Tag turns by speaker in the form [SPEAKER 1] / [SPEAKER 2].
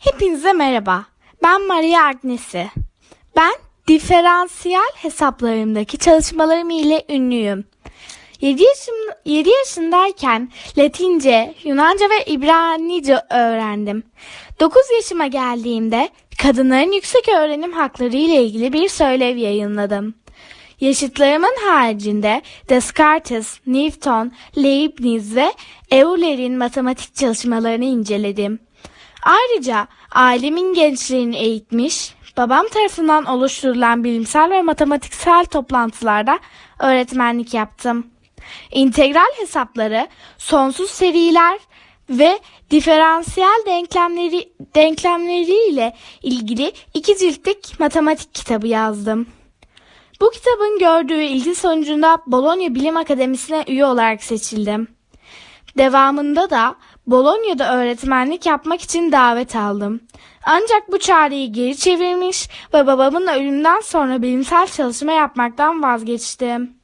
[SPEAKER 1] Hepinize merhaba. Ben Maria Agnesi. Ben diferansiyel hesaplarımdaki çalışmalarım ile ünlüyüm. 7, yaşım, 7 yaşındayken Latince, Yunanca ve İbranice öğrendim. 9 yaşıma geldiğimde kadınların yüksek öğrenim hakları ile ilgili bir söylev yayınladım. Yaşıtlarımın haricinde Descartes, Newton, Leibniz ve Euler'in matematik çalışmalarını inceledim. Ayrıca ailemin gençliğini eğitmiş, babam tarafından oluşturulan bilimsel ve matematiksel toplantılarda öğretmenlik yaptım. İntegral hesapları, sonsuz seriler ve diferansiyel denklemleri denklemleri ile ilgili iki ciltlik matematik kitabı yazdım. Bu kitabın gördüğü ilgi sonucunda Bologna Bilim Akademisi'ne üye olarak seçildim. Devamında da Bologna'da öğretmenlik yapmak için davet aldım. Ancak bu çağrıyı geri çevirmiş ve babamın ölümünden sonra bilimsel çalışma yapmaktan vazgeçtim.